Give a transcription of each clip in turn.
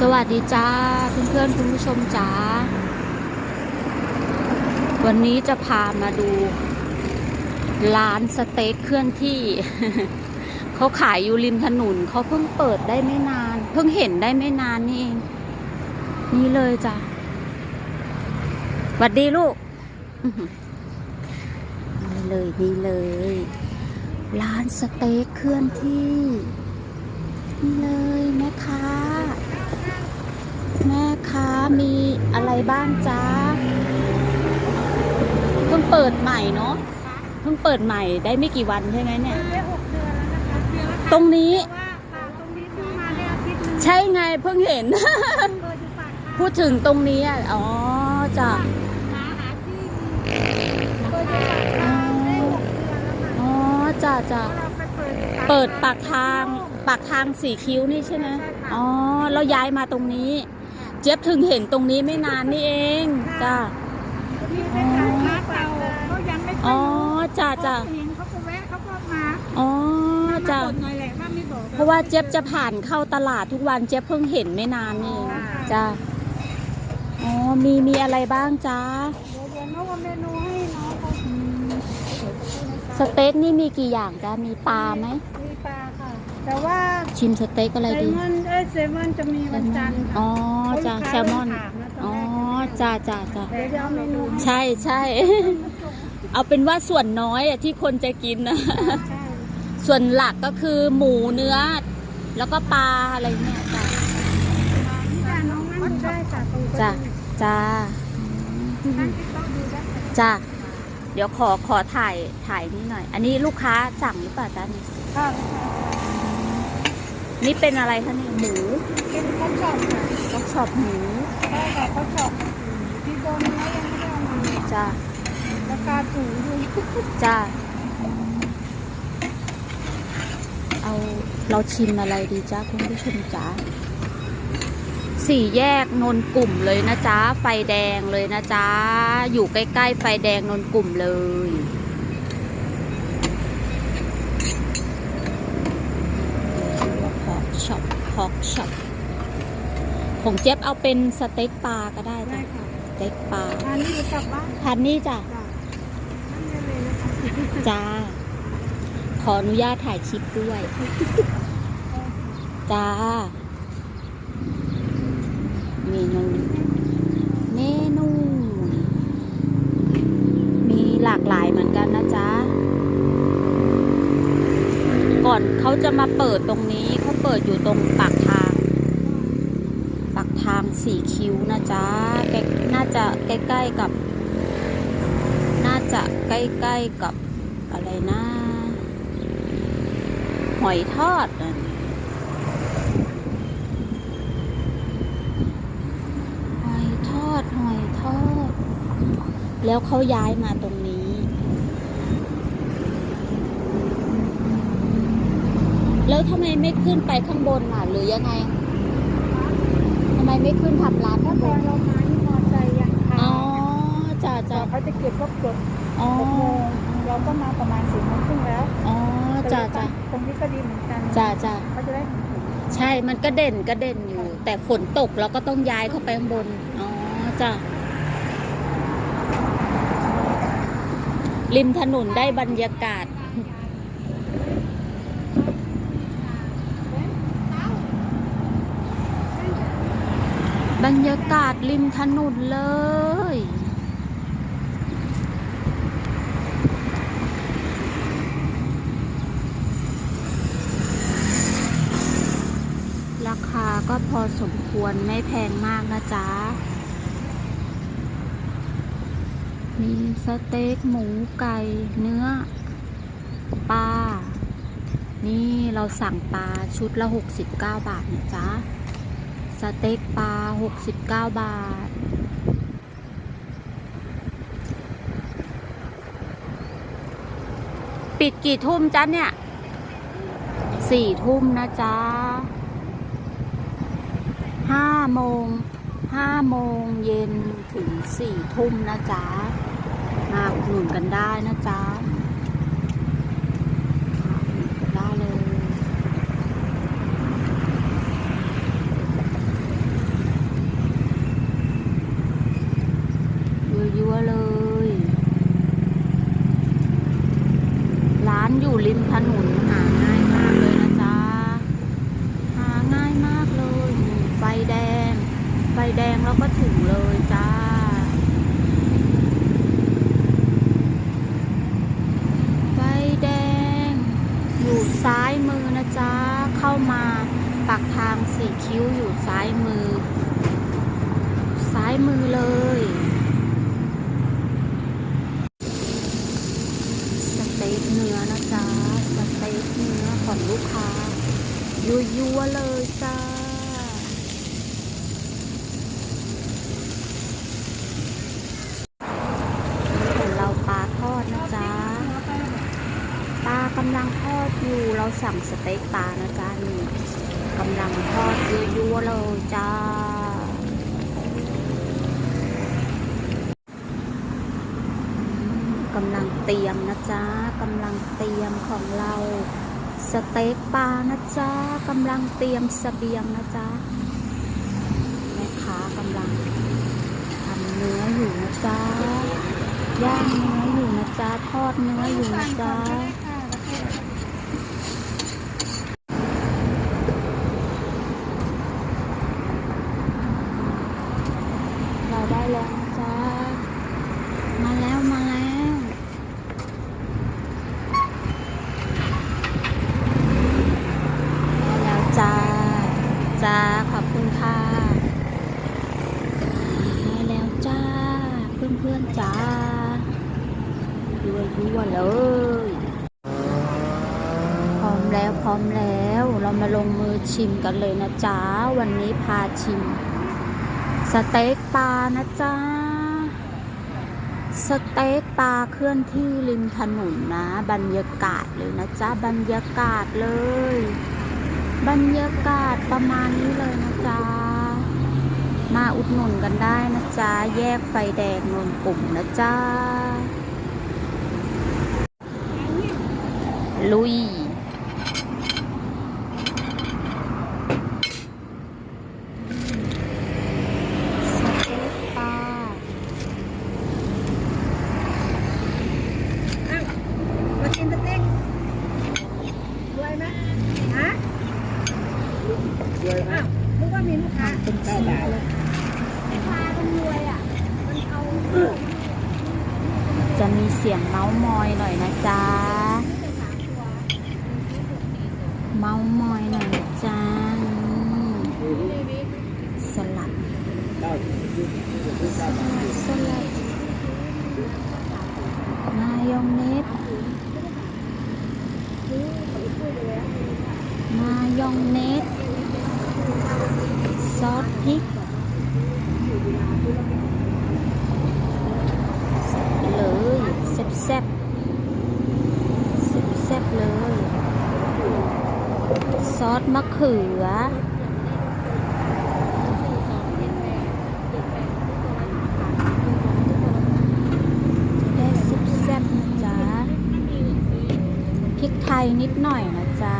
สวัสดีจ้าเพื่อนๆคุณผู้ชมจ้า วันนี้จะพามาดู ร้านสเต็กเคลื่อนที่ เขาขายอยู่ริมถนนเขาเพิ่งเปิดได้ไม่นาน เพิ่งเห็นได้ไม่นานนี่เอง นี่เลยจ้ะหวัดดีลูกนี่เลยนี่เลย ร้านสเต็กเคลื่อนที่ นี่เลยแม่ค้า แม่ค้ามีอะไรบ้างจ้าเพิ่งเปิดใหม่เนาะเพิ่งเปิดใหม่ได้ไม่กี่วันใช่ไหมเนี่ย ได้หกเดือนแล้วนะคะเดือนละตรงนี้ว่าค่ะตรงนี้เพิ่งมาได้อาทิตย์หนึงใช่ไงเพิ่งเห็น เปิดอยู่ปากทางพูดถึงตรงนี้อะอ๋อจ้ะหาหาที่เปิดอยู่ปากทางได้หกเดือนแล้วค่ะอ๋อจ้ะจ้ะเราไปเปิดอยู่เปิดปากทางปากทางสี่คิ้วนี่ใช่ไหมอ๋อแล้วย้ายมาตรงนี้เจี๊ยบถึงเห็นตรงนี้ไม่นานนี่เองจ้ะนี่แม่ค้าค้าเก่าเขายังไม่อ๋ค่ออยรู้จ้ะจ้ะเขาเห็นเขาก็แวะเขาก็มาอ๋อมาจ้ะบ่นหน่อยแหละว่าไม่บอกเพราะว่าเจี๊ยบจะผ่านเข้าตลาดทุกวันเจี๊ยบเพิ่งเห็นไม่นานนี่เองจ้าอ๋อมีมีอะไรบ้างจ้าเดี๋ยวเดี๋ยวน้องเอาเมนูให้น้องเขาสเต็กนี่มีกี่อย่างจ้ามีปลาไหมมีปลาค่ะ แต่ว่าชิมสเต็กอะไรเซลดี มอนเอ้ยเซลมอนจะมีวันจันทร์อ๋อค่ะจ้าแซลมอน อ๋อจ้าจ้าจ้า เดี๋ยวจะเอาเมนูให้ใช่ใช่ เอาเป็นว่าส่วนน้อยอะที่คนจะกินนะ ใช่ส่วนหลักก็คือหมูเนื้อ แล้วก็ปลาอะไรเนี่ยจ้าจ้าน้องนั่งดูได้ค่ะตรงจ้าจ้านั่งที่โต๊ะดูได้ค่ะจ้าเดี๋ยวขอขอถ่ายถ่ายนี่หน่อย อันนี้ลูกค้าสั่งหรือเปล่าจ้านี่ ค่ะ นี่เป็นอะไรคะเนี่ยหมูเป็นข้าวชอบค่ะต้องชอบหมูได้ค่ะข้าวชอบที่โดนแล้วยังไม่ได้เอามาจ้าราคาถูกอยู่จ้าเอาเราชิมอะไรดีจ้าคุณผู้ชมจ้าสี่แยกนนกลุ่มเลยนะจ๊ะ ไฟแดงเลยนะจ๊ะ อยู่ใกล้ๆ ไฟแดงนนกลุ่มเลยฮอก ช็อปฮอกช็อปของเจ๊ยบเอาเป็นสเต็กปลาก็ได้ได้จ้ะค่ะสเต็กปลาอันนี้อยู่กลับบ้านทานนี่จ้ะจ้ะนั่งได้เลยนะคะจ้า ขออนุญาตถ่ายคลิปด้วย จ้า เมนู เมนู มีหลากหลายเหมือนกันนะจ๊ะ ก่อนเขาจะมาเปิดตรงนี้ เปิดอยู่ตรงปากทาง ปากทางสี่คิ้วนะจ๊ะใกน่าจะใกล้ๆกับ น่าจะใกล้ๆกับอะไรนะหอยทอดน่ะหอยทอดหอยทอด แล้วเขาย้ายมาตรงนี้ แล้วทำไมไม่ขึ้นไปข้างบนล่ะหรือยังไงทำไมไม่ขึ้นทำร้านถ้าข้างบตอนนเรามาที่มอไซค์ยังค่ะอ๋อจ้าแต่จ้าเขาจะเก็บพวกกดอ๋อหกโมงเราก็มาประมาณสี่โมงครึ่งแล้วอ๋อจ้าจ้าตรงนี้ก็ดีเหมือนกันจ้าจ้าเขาจะได้ใช่มันก็เด่นก็เด่นอยู่ แต่ฝนตกเราก็ต้องย้ายเข้าไปข้างบนอ๋อจ้ะริมถนนได้บรรยากาศ บรรยากาศริมถนนเลย ราคาก็พอสมควรไม่แพงมากนะจ๊ะ มีสเต็กหมูไก่เนื้อปลา นี่เราสั่งปลาชุดละ 69 บาทนะจ๊ะ สเต็กปลา 69 บาท ปิดกี่ทุ่มจ๊ะเนี่ยสี่ทุ่มนะจ๊ะห้าโมงห้าโมงเย็นถึงสี่ทุ่มนะจ๊ะมาอุดหนุนกันได้นะจ๊ะ อยู่ริมถนนหาง่ายมากเลยนะจ๊ะ หาง่ายมากเลย ไฟแดง ไฟแดงแล้วก็ถึงเลย ยัวเลยจ้า เห็นเราปลาทอดนะจ๊ะ ปลากำลังทอดอยู่ เราสั่งสเต็กปลานะจ๊ะนี่กำลังทอดยัวเลยจ้ากำลังเตรียมนะจ๊ะกำลังเตรียมของเรา เต็กปลานะจ๊ะกำลังเตรียมสเสบียงนะจ๊ะแม่ค้ากำลังทำเนื้ออยู่นะจ๊ะย่างเนื้ออยู่นะจ๊ะทอดเนื้ออยู่นะจ๊ะเราได้แล้วนะจ๊ะมาแล้วมาแล้ว ได้แล้วจ้า จ้า ขอบคุณค่ะได้แล้วจ้า เพื่อนเพื่อนๆจ้า วยัวๆเลยพร้อมแล้วพร้อมแล้วเรามาลงมือชิมกันเลยนะจ้าวันนี้พาชิม สเต็กปลานะจ้าสเต็กปลาเคลื่อนที่ริมถนนนะ บรรยากาศเลยนะจ๊ะ บรรยากาศเลย บรรยากาศประมาณนี้เลยนะจ๊ะมาอุดหนุนกันได้นะจ๊ะ แยกไฟแดงนนปุ่มนะจ๊ะ ลุย สเต็กปลา อ้าวมากินสเต็กรวยไหมฮะอ้าวนึกว่ามีลูกค้า เป็นชิ้นเลย แม่ค้าต้องรวยอะ มันเอา จะมีเสียงเมาส์มอยหน่อยนะจ๊ะ แต่สามตัว เมาส์มอยหน่อยนะจ๊ะอืมสลัด สลัด สลัด มายองเนสมายองเนสซอสพริกเลยแซ่บแซ่บแซ่บแซ่บๆเลย ซอสมะเขือ ได้แซ่บๆนะจ๊ะ พริกไทย นิดหน่อยนะจ๊ะ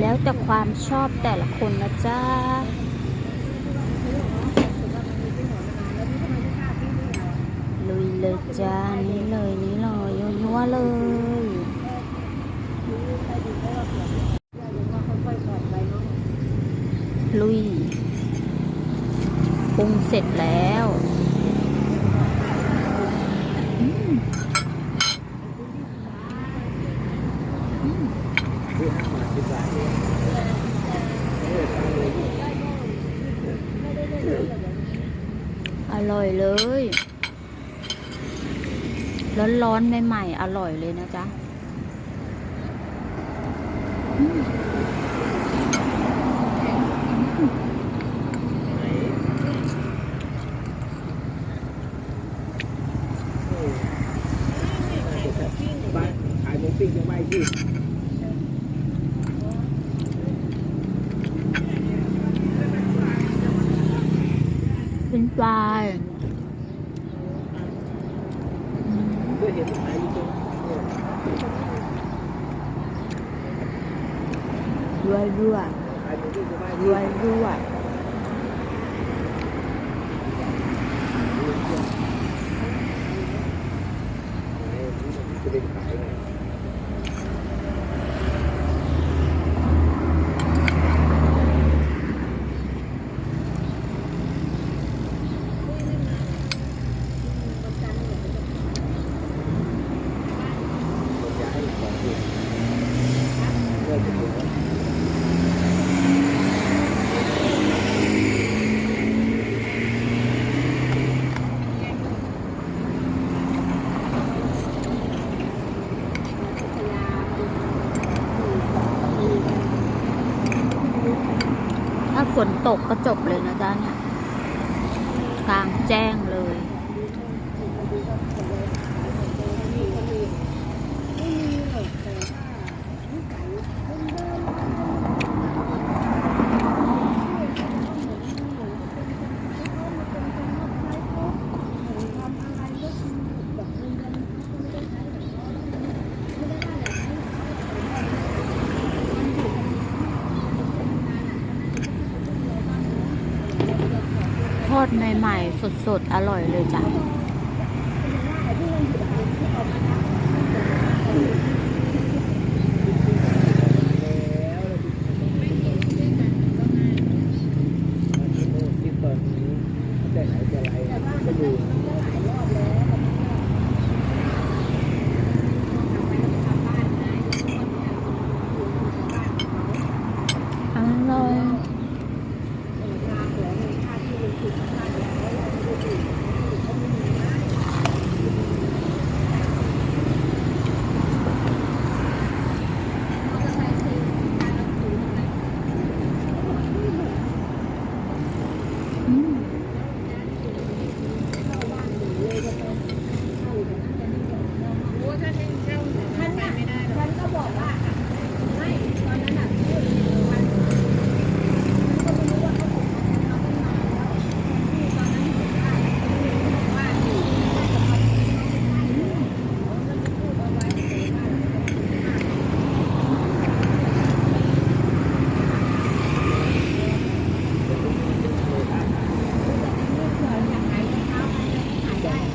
แล้วแต่ความชอบแต่ละคนนะจ๊ะลุยเลยจ้า นี่เลยนี่เลยยัวเลยลุยปรุงเสร็จแล้วอืมอืม อร่อยเลย ร้อนๆใหม่ๆ อร่อยเลยนะจ๊ะอืม บ้านขายหมูปิ้งยังไม่ที่ เปลายเพื่อเห็นขายอยู่ตรงรัวรัวขายหมูปิ้งยังไม่รัที่วย ตกก็จบเลยนะ ใหม่สดๆ อร่อยเลยจ้ะ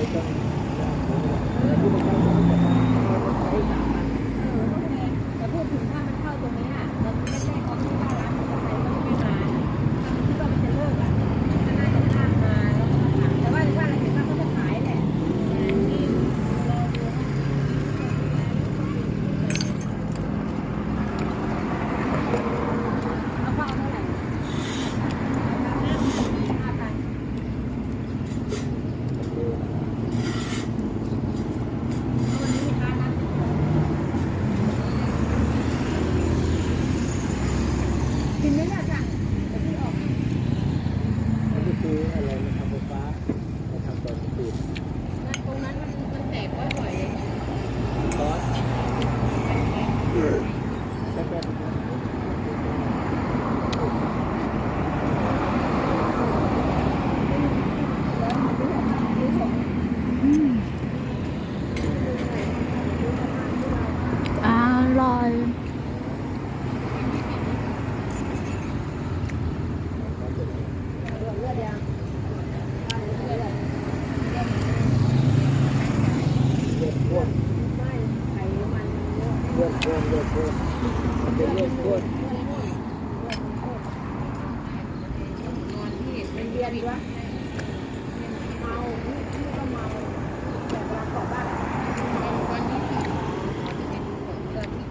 Thank you.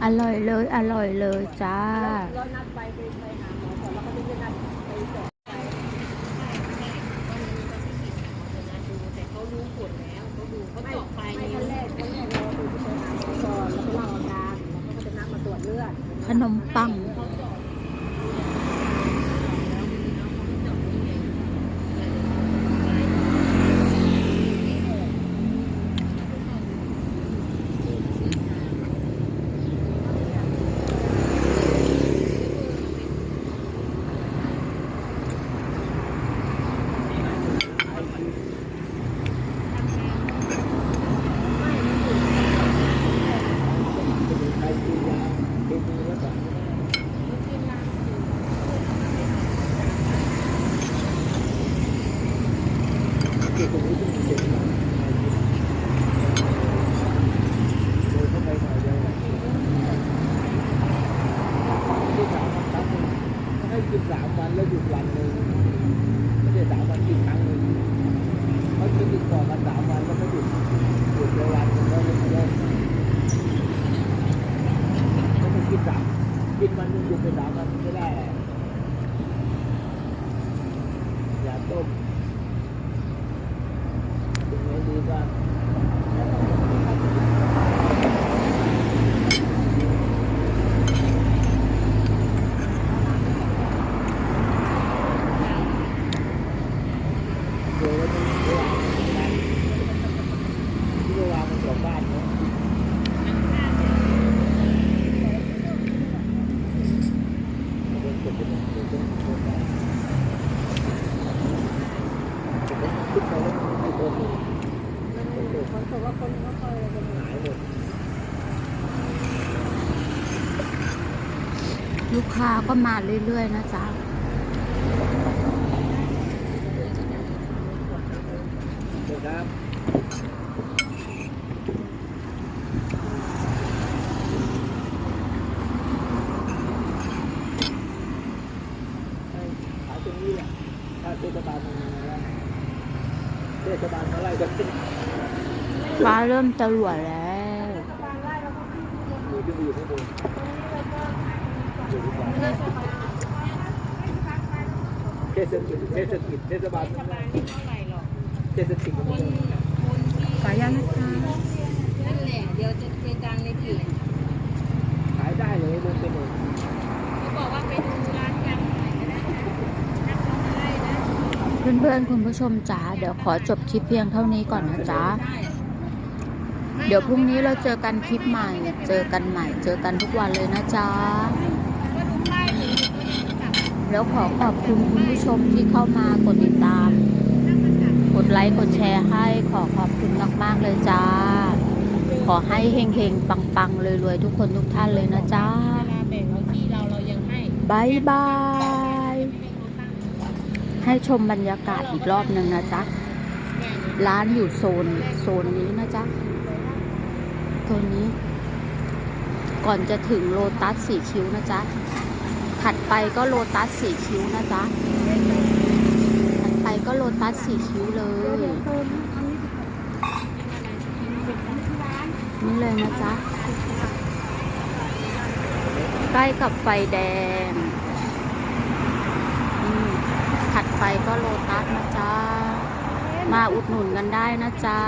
อร่อยเลย อร่อยเลยจ้าขนมปัง กินมันหยุดไปสามวันไม่ได้ อย่าต้มถึงไม่ดีก็ ค้าก็มาเรื่อย ๆ นะจ๊ะเดี๋ยวครับขายตรงนี้แหละถ้าเทศบาลมันมาแล้วเทศบาลมาไล่ก็ขึ้นฟ้าเริ่มจะหลัวแล้ว เทศกิจเทศกิจเทศบาลเทศกิจมันไม่ขออนุญานะคะนั่นแหละเดี๋ยวจะเจตังในเพจขายได้เลยบนถนนเขาบอกว่าไปดูร้านยำหน่อยก็ได้นะนักร้อนะเพื่อนๆคุณผู้ชมจ๋าเดี๋ยวขอจบคลิปเพียงเท่านี้ก่อนนะจ๊ะเดี๋ยวพรุ่งนี้เราเจอกันคลิปใหม่ เจอกันใหม่ เจอกันทุกวันเลยนะจ๊ะ แล้วขอขอบคุณคุณผู้ชมที่เข้ามากดติดตาม กดไลค์กดแชร์ให้ขอขอบคุณมาก ๆ เลยจ้า ขอให้เฮงๆ ปัง ๆ รวย ๆ ทุกคนทุกท่านเลยนะจ๊ะเวลาบาที่เราเรายังให้บายบายไม่ให้เขาตั้งให้ชมบรรยากาศอีกรอบหนึ่งนะจ๊ะ ร้านอยู่โซนโซนนี้นะจ๊ะโซนนี้ ก่อนจะถึงโลตัสสีคิ้วนะจ๊ะ ถัดไปก็โลตัสสี่คิ้วนะจ๊ะ ถัดไปก็โลตัสสี่คิ้วเลย นี่เลยนะจ๊ะ ใกล้กับไฟแดง ถัดไปก็โลตัสนะจ๊ะ มาอุดหนุนกันได้นะจ๊ะ